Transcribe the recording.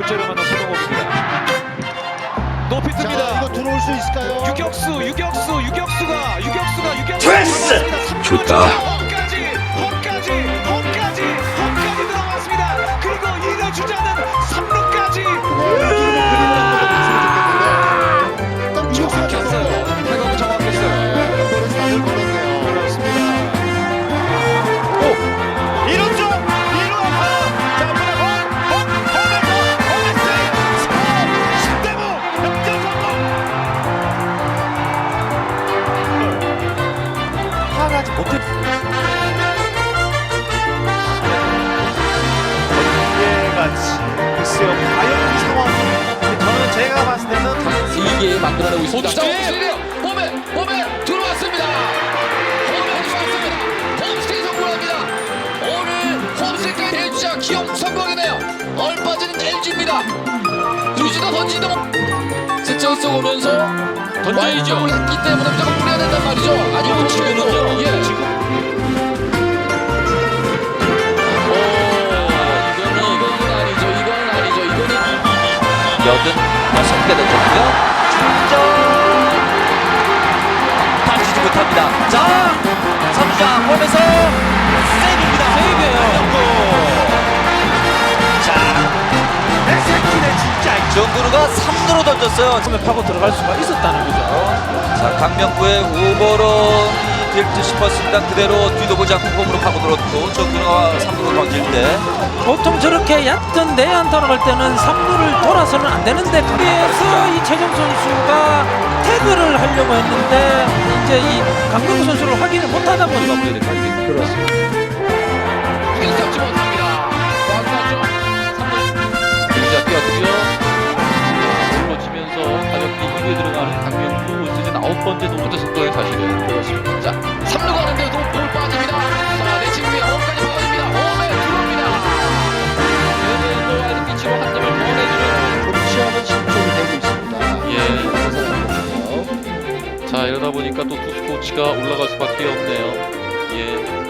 번째로 만난 서동욱입니다. 높이 자, 뜹니다. 이거 들어올 수 있을까요? 유격수, 유격수, 유격수가, 유격수가, 유격수. 됐어! 좋다. 홈까지, 홈까지, 홈까지, 홈까지 들어갔습니다. 그리고 이를 주자는 3루 하나지 못해. 예 같이 글쎄요 과연 이 상황 저는 제가 봤을 때는 이게 만들어내고 있습니다. LG입니다. 유지도 던지도 스쳐 쏘면서 던져야죠. 했기 때문에 무조건 뿌려야 된단 말이죠. 아니면 지금은요. 예. 오, 이거는 이거는 아니죠. 이거는 아니죠. 이거는 여든 다섯 개 던졌고요. 던졌어요. 처음에 파고 들어갈 수가 있었다는 거죠. 자, 강명구의 오버런이 될듯 싶었습니다. 그대로 뒤도 보지 않고 홈으로 파고 들었고 정근우가 3루로 던질 때 보통 저렇게 얕은 내안타로 갈 때는 3루를 돌아서는 안 되는데 그래서 이 최정 선수가 태그를 하려고 했는데 이제 이 강경구 선수를 확인을 못하다 보니까. 그렇습니다. 번째 동부대 속도에 사실은 그렇습니다. 자, 3루 가는데도 볼 빠집니다. 자, 내친구의 홈까지 빠집니다. 홈에 들어옵니다. 얘는 또아직 뒤치로 한 점을 보내주는 조치하는 신청이 되고 있습니다. 예. 자, 이러다 보니까 또 투수 코치가 올라갈 수밖에 없네요. 예.